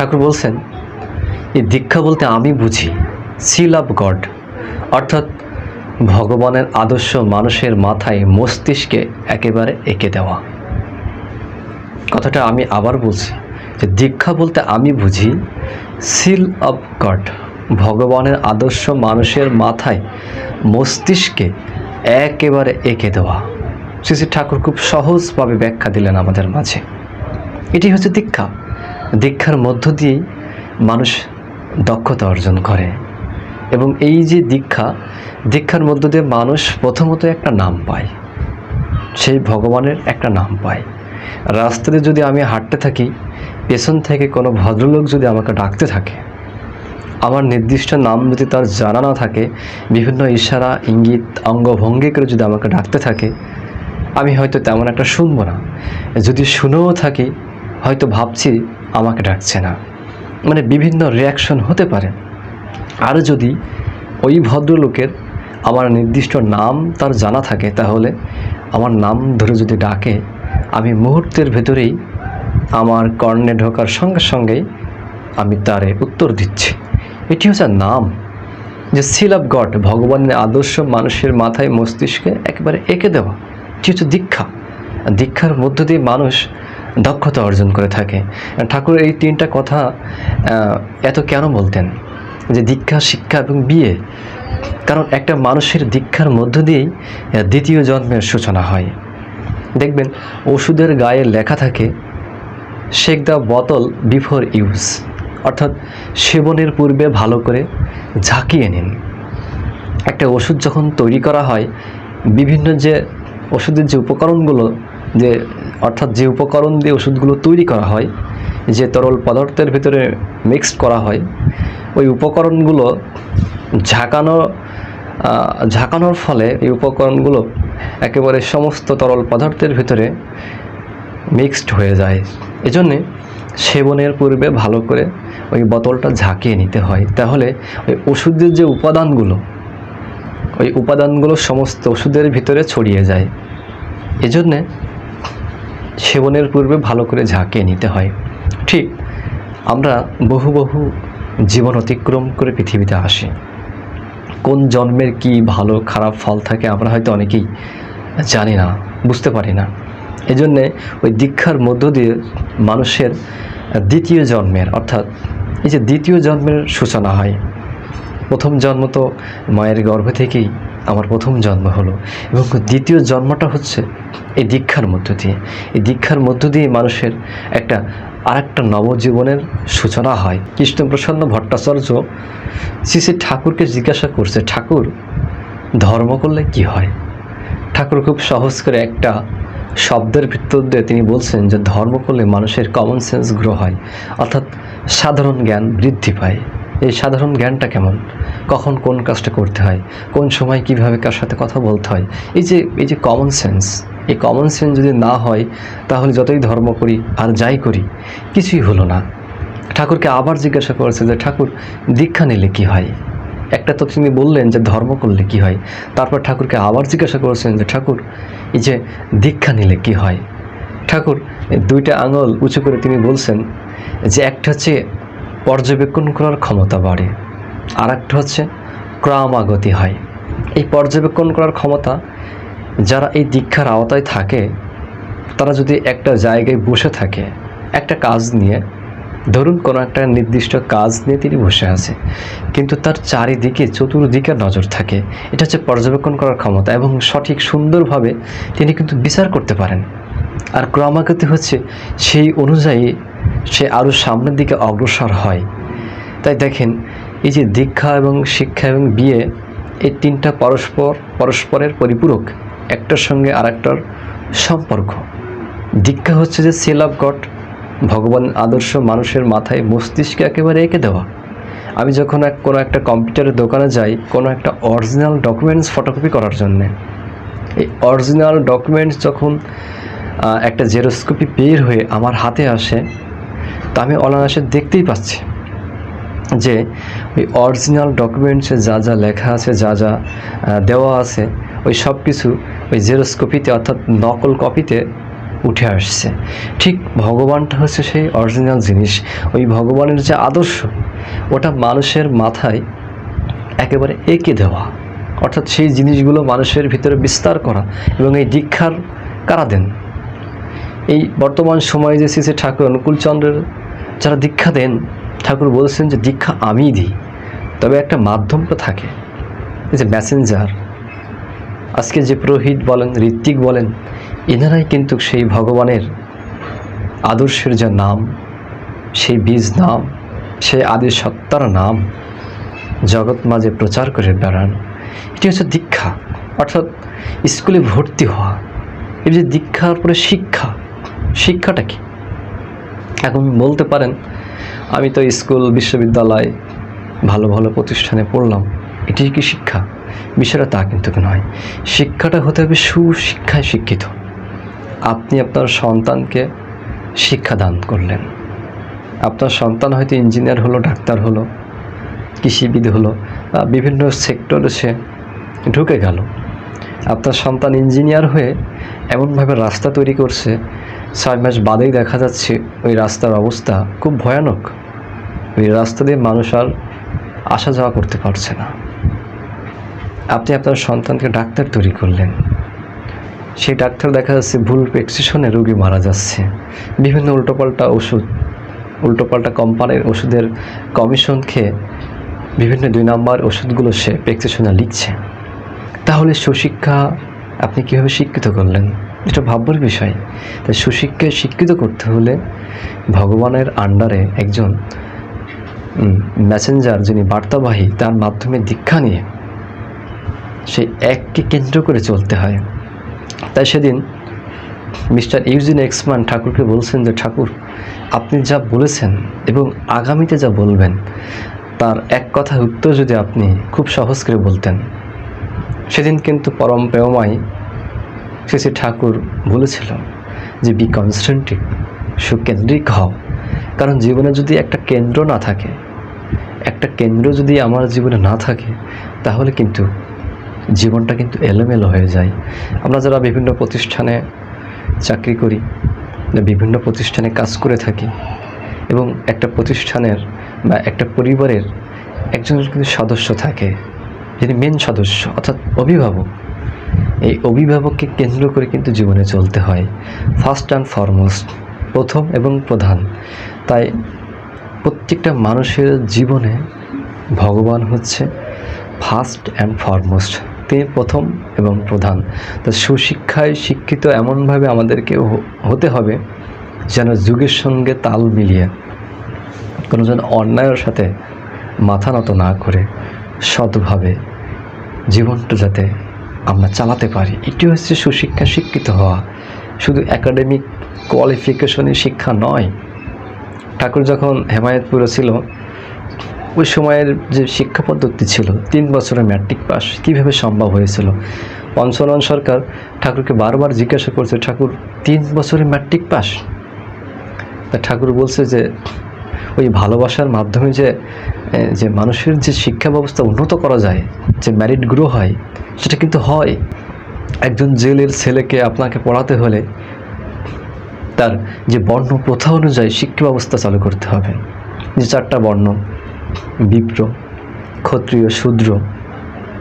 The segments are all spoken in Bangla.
ঠাকুর বলছেন, এই দীক্ষা বলতে আমি বুঝি সিল অফ গড অর্থাৎ ভগবানের আদর্শ মানুষের মাথায় মস্তিষ্কে একেবারে এঁকে দেওয়া। কথাটা আমি আবার বলছি, যে দীক্ষা বলতে আমি বুঝি সিল অফ গড ভগবানের আদর্শ মানুষের মাথায় মস্তিষ্কে একেবারে এঁকে দেওয়া। শ্রী শ্রী ঠাকুর খুব সহজভাবে ব্যাখ্যা দিলেন আমাদের মাঝে। এটি হচ্ছে দীক্ষা। দীক্ষার মধ্য দিয়েই মানুষ দক্ষতা অর্জন করে। এবং এই যে দীক্ষা, দীক্ষার মধ্য দিয়ে মানুষ প্রথমত একটা নাম পায়। সেই ভগবানের একটা নাম পায়। রাস্তাতে যদি আমি হাঁটতে থাকি, পেছন থেকে কোনো ভদ্রলোক যদি আমাকে ডাকতে থাকে, আমার নির্দিষ্ট নাম যদি তার জানা না থাকে, বিভিন্ন ইশারা, ইঙ্গিত অঙ্গভঙ্গি করে যদি আমাকে ডাকতে থাকে, আমি হয়তো তেমন একটা শুনব না। যদি শুনেও থাকি হয়তো ভাবছি আমাকে ডাকছে না। মানে বিভিন্ন রিয়াকশন হতে পারে। আর যদি ওই ভদ্রলোকের আমার নির্দিষ্ট নাম তার জানা থাকে, তাহলে আমার নাম ধরে যদি ডাকে, আমি মুহূর্তের ভেতরেই আমার কর্ণে ঢোকার সঙ্গে সঙ্গেই আমি তারে উত্তর দিচ্ছি। এটি হচ্ছে নাম, যে সিল অফ গড ভগবানের আদর্শ মানুষের মাথায় মস্তিষ্কে একেবারে এঁকে দেওয়া। এটি হচ্ছে দীক্ষা। দীক্ষার মধ্য দিয়ে মানুষ দক্ষতা অর্জন করে থাকে। ঠাকুর এই তিনটা কথা এত কেন বলতেন? যে দীক্ষা, শিক্ষা এবং বিয়ে। কারণ একটা মানুষের দীক্ষার মধ্য দিয়েই দ্বিতীয় জন্মের সূচনা হয়। দেখবেন, ওষুধের গায়ে লেখা থাকে, শেক দ্য বোতল বিফোর ইউজ। অর্থাৎ সেবনের পূর্বে ভালো করে ঝাঁকিয়ে নিন। একটা ওষুধ যখন তৈরি করা হয়, বিভিন্ন যে ওষুধের যে উপকরণগুলো, যে অর্থাৎ যে উপকরণ দিয়ে ওষুধগুলো তৈরি করা হয়, যে তরল পদার্থের ভিতরে মিক্সড করা হয়, ওই উপকরণগুলো ঝাঁকানো ঝাঁকানোর ফলে এই উপকরণগুলো একেবারে সমস্ত তরল পদার্থের ভিতরে মিক্সড হয়ে যায়। এজন্যে সেবনের পূর্বে ভালো করে ওই বোতলটা ঝাঁকিয়ে নিতে হয়। তাহলে ওই ওষুধের যে উপাদানগুলো, ওই উপাদানগুলো সমস্ত ওষুধের ভিতরে ছড়িয়ে যায়। এজন্যে সেবনের পূর্বে ভালো করে ঝাঁকিয়ে নিতে হয়। ঠিক, আমরা বহু বহু জীবন অতিক্রম করে পৃথিবীতে আসি। কোন জন্মের কি ভালো খারাপ ফল থাকে আমরা হয়তো অনেকেই জানি না, বুঝতে পারি না। এজন্যে ওই দীক্ষার মধ্য দিয়ে মানুষের দ্বিতীয় জন্মের, অর্থাৎ এই যে দ্বিতীয় জন্মের সূচনা হয়। প্রথম জন্ম তো মায়ের গর্ভ থেকেই আমার প্রথম জন্ম হলো এবং দ্বিতীয় জন্মটা হচ্ছে এই দীক্ষার মধ্য দিয়ে। এই দীক্ষার মধ্য দিয়ে মানুষের একটা আর একটা নবজীবনের সূচনা হয়। কৃষ্ণপ্রসন্ন ভট্টাচার্য শ্রী ঠাকুরকে জিজ্ঞাসা করছে, ঠাকুর, ধর্ম করলে কি হয়? ঠাকুর খুব সহজ করে একটা শব্দের ভিতর দিয়ে তিনি বলছেন যে, ধর্ম করলে মানুষের কমন সেন্স গ্রো হয়, অর্থাৎ সাধারণ জ্ঞান বৃদ্ধি পায়। এই সাধারণ জ্ঞানটা কেমন? কখন কোন কাজটা করতে হয়? কোন সময় কীভাবে কার সাথে কথা বলতে হয়? এই যে এই যে কমন সেন্স এই কমন সেন্স যদি না হয়, তাহলে যতই ধর্ম করি আর যাই করি, কিছুই হলো না। ঠাকুরকে আবার জিজ্ঞাসা করেছে যে, ঠাকুর, দীক্ষা নিলে কি হয়? একটা তো তিনি বললেন যে, ধর্ম করলে কি হয়? তারপর ঠাকুরকে আবার জিজ্ঞাসা করেছেন যে, ঠাকুর, এই যে দীক্ষা নিলে কি হয়? ঠাকুর, দুইটা আঙুল উঁচু করে তিনি বলছেন যে, একটা হচ্ছে পর্যবেক্ষণ করার ক্ষমতা বাড়ে। আর একটা হচ্ছে ক্রমাগতি হয়। এই পর্যবেক্ষণ করার ক্ষমতা, যারা এই দীক্ষার আওতায় থাকে, তারা যদি একটা জায়গায় বসে থাকে, একটা কাজ নিয়ে, ধরুন কোনো একটা নির্দিষ্ট কাজ নিয়ে তিনি বসে আছে, কিন্তু তার চারিদিকে, চতুর্দিকে নজর থাকে, এটা হচ্ছে পর্যবেক্ষণ করার ক্ষমতা এবং সঠিক সুন্দরভাবে তিনি কিন্তু বিচার করতে পারেন। আর ক্রমাগতি হচ্ছে সেই অনুযায়ী সে আরও সামনের দিকে অগ্রসর হয়। তাই দেখেন, এই যে দীক্ষা এবং শিক্ষা এবং বিয়ে, এই তিনটা পরস্পর, পরস্পরের পরিপূরক, একটার সঙ্গে আরেকটার সম্পর্ক। দীক্ষা হচ্ছে যে সেল অফ গড ভগবান আদর্শ মানুষের মাথায় মস্তিষ্কে একেবারে এঁকে দেওয়া। আমি যখন এক, কোনো একটা কম্পিউটারের দোকানে যাই, কোনো একটা অরিজিনাল ডকুমেন্টস ফটোকপি করার জন্যে, এই অরিজিনাল ডকুমেন্টস যখন একটা জেরোস্কোপি বের হয়ে আমার হাতে আসে, তা আমি অনায়াসে দেখতেই পাচ্ছি যে ওই অরিজিনাল ডকুমেন্টসে যা যা লেখা আছে, যা যা দেওয়া আছে, ওই সব কিছু ওই জেরোস্কপিতে অর্থাৎ নকল কপিতে উঠে আসছে। ঠিক ভগবানটা হচ্ছে সেই অরিজিনাল জিনিস। ওই ভগবানের যে আদর্শ, ওটা মানুষের মাথায় একেবারে এঁকে দেওয়া। অর্থাৎ সেই জিনিসগুলো মানুষের ভিতরে বিস্তার করা এবং এই দীক্ষার কারা দেন? এই বর্তমান সময়ে যে শ্রী শ্রী ঠাকুর অনুকূলচন্দ্রের যারা দীক্ষা দেন, ঠাকুর বলছেন যে দীক্ষা আমিই দিই। তবে একটা মাধ্যম তো থাকে, এই যে মেসেঞ্জার আজকে যে পুরোহিত বলেন, ঋত্বিক বলেন, এনারাই কিন্তু সেই ভগবানের আদর্শের যা নাম, সেই বীজ নাম, সেই আদি সত্তার নাম জগৎ মাঝে প্রচার করে বেড়ান। এটি হচ্ছে দীক্ষা। অর্থাৎ স্কুলে ভর্তি হওয়া যে দীক্ষার পরে শিক্ষা শিক্ষাটা কি? এখন বলতে পারেন, আমি তো স্কুল, বিশ্ববিদ্যালয় ভালো ভালো প্রতিষ্ঠানে পড়লাম। এটি কি শিক্ষা? বিষয়টা তা কিন্তু নয়। শিক্ষাটা হতে হবে সুশিক্ষায় শিক্ষিত। আপনি আপনার সন্তানকে শিক্ষা দান করলেন। আপনার সন্তান হয়তো ইঞ্জিনিয়ার হলো, ডাক্তার হলো, কৃষিবিদ হলো, বা বিভিন্ন সেক্টরে সে ঢুকে গেল। আপনার সন্তান ইঞ্জিনিয়ার হয়ে এমনভাবে রাস্তা তৈরি করছে ছয় মাস বাদেই দেখা যাচ্ছে ওই রাস্তার অবস্থা খুব ভয়ানক। ওই রাস্তা দিয়ে মানুষ আর আসা যাওয়া করতে পারছে না। আপনি আপনার সন্তানকে ডাক্তার তৈরি করলেন। সেই ডাক্তার দেখা যাচ্ছে ভুল প্রেসক্রিপশনে রোগী মারা যাচ্ছে। বিভিন্ন উল্টোপাল্টা ওষুধ, উল্টোপাল্টা কোম্পানির ওষুধের কমিশন খেয়ে বিভিন্ন দুই নম্বর ওষুধগুলো সে প্রেসক্রিপশনে লিখছে। তাহলে সুশিক্ষা আপনি কীভাবে শিক্ষিত করলেন? এটা ভাববার বিষয়। তাই সুশিক্ষায় শিক্ষিত করতে হলে ভগবানের আন্ডারে একজন মেসেঞ্জার যিনি বার্তাবাহী, তার মাধ্যমে দীক্ষা নিয়ে সেই এককে কেন্দ্র করে চলতে হয়। তাই সেদিন মিস্টার ইউজিন এক্সমান ঠাকুরকে বলছেন যে, ঠাকুর, আপনি যা বলেছেন এবং আগামীতে যা বলবেন, তার এক কথা উত্তর যদি আপনি খুব সহজ করে বলতেন। সেদিন কিন্তু পরম প্রেমমাই শ্রী ঠাকুর বলেছিল যে বি কনসেন্ট্রিক সুকেন্দ্রিক হও। কারণ জীবনে যদি একটা কেন্দ্র না থাকে, একটা কেন্দ্র যদি আমার জীবনে না থাকে, তাহলে কিন্তু জীবনটা কিন্তু এলোমেলো হয়ে যায়। আমরা যারা বিভিন্ন প্রতিষ্ঠানে চাকরি করি, বিভিন্ন প্রতিষ্ঠানে কাজ করে থাকি এবং একটা প্রতিষ্ঠানের বা একটা পরিবারের একজন কিন্তু সদস্য থাকে, যিনি মেন সদস্য, অর্থাৎ অভিভাবক। এই অভিভাবককে কেন্দ্র করে কিন্তু জীবনে চলতে হয়। ফার্স্ট অ্যান্ড ফরমোস্ট প্রথম এবং প্রধান। তাই প্রত্যেকটা মানুষের জীবনে ভগবান হচ্ছে ফার্স্ট অ্যান্ড ফরমোস্ট তিনি প্রথম এবং প্রধান। তো সুশিক্ষায় শিক্ষিত এমনভাবে আমাদেরকে হতে হবে যেন যুগের সঙ্গে তাল মিলিয়ে কোনো যেন অন্যায়ের সাথে মাথা নত না করে সৎভাবে জীবনটা যাতে আমরা চালাতে পারি। এটি হচ্ছে সুশিক্ষা শিক্ষিত হওয়া। শুধু একাডেমিক কোয়ালিফিকেশনের শিক্ষা নয়। ঠাকুর যখন হেমায়তপুরে ছিল, ওই সময়ের যে শিক্ষা পদ্ধতি ছিল, তিন বছরের ম্যাট্রিক পাস কীভাবে সম্ভব হয়েছিল? পঞ্চনন সরকার ঠাকুরকে বারবার জিজ্ঞাসা করছে, ঠাকুর, তিন বছরের ম্যাট্রিক পাস তা ঠাকুর বলছে যে ওই ভালোবাসার মাধ্যমে যে যে মানুষের যে শিক্ষা ব্যবস্থা উন্নত করা যায়, যে ম্যারিট গ্রো হয়, সেটা কিন্তু হয়। একজন জেলের ছেলেকে আপনাকে পড়াতে হলে তার যে বর্ণ প্রথা অনুযায়ী শিক্ষা ব্যবস্থা চালু করতে হবে। যে চারটা বর্ণ, বিপ্র, ক্ষত্রিয়, শূদ্র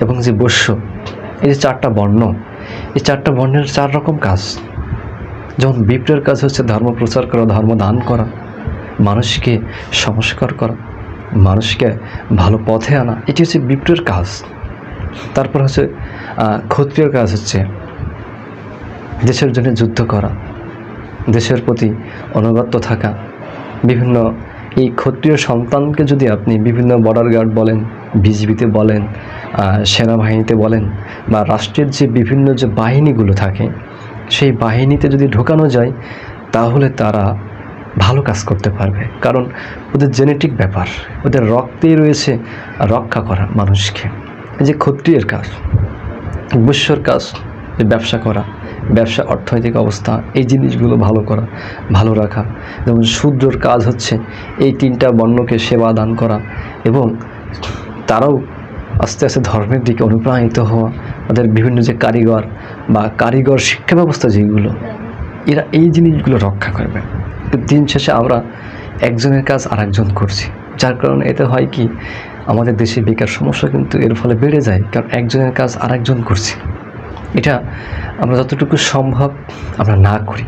এবং যে বৈশ্য, এই যে চারটা বর্ণ, এই চারটা বর্ণের চার রকম কাজ। যেমন বিপ্রের কাজ হচ্ছে ধর্ম প্রচার করা, ধর্ম দান করা। মানুষকে সংস্কার করা, মানুষকে ভালো পথে আনা, এটি হচ্ছে বিপ্রের কাজ। তারপর হচ্ছে ক্ষত্রিয়র কাজ হচ্ছে দেশের জন্য যুদ্ধ করা, দেশের প্রতি অনুগত্য থাকা। বিভিন্ন এই ক্ষত্রিয় সন্তানকে যদি আপনি বিভিন্ন বর্ডার গার্ড বলেন, বিজিবিতে বলেন সেনাবাহিনীতে বলেন, বা রাষ্ট্রের যে বিভিন্ন যে বাহিনীগুলো থাকে, সেই বাহিনীতে যদি ঢোকানো যায়, তাহলে তারা ভালো কাজ করতে পারবে। কারণ ওদের জেনেটিক ব্যাপার, ওদের রক্তেই রয়েছে রক্ষা করা মানুষকে। এই যে ক্ষত্রিয়ের কাজ বৈশ্যর কাজ, যে ব্যবসা করা, ব্যবসা অর্থনৈতিক অবস্থা, এই জিনিসগুলো ভালো করা, ভালো রাখা। যেমন শূদ্রর কাজ হচ্ছে এই তিনটা বর্ণকে সেবা দান করা এবং তারাও আস্তে আস্তে ধর্মের দিকে অনুপ্রাণিত হওয়া, তাদের বিভিন্ন যে কারিগর বা কারিগর শিক্ষা ব্যবস্থা যেগুলো, এরা এই জিনিসগুলো রক্ষা করবে। দিন শেষে আমরা একজনের কাজ আর একজন করছি। যার কারণে এতে হয় কি, আমাদের দেশে বেকার সমস্যা কিন্তু এর ফলে বেড়ে যায়, কারণ একজনের কাজ আর একজন করছি। এটা আমরা যতটুকু সম্ভব আমরা না করি।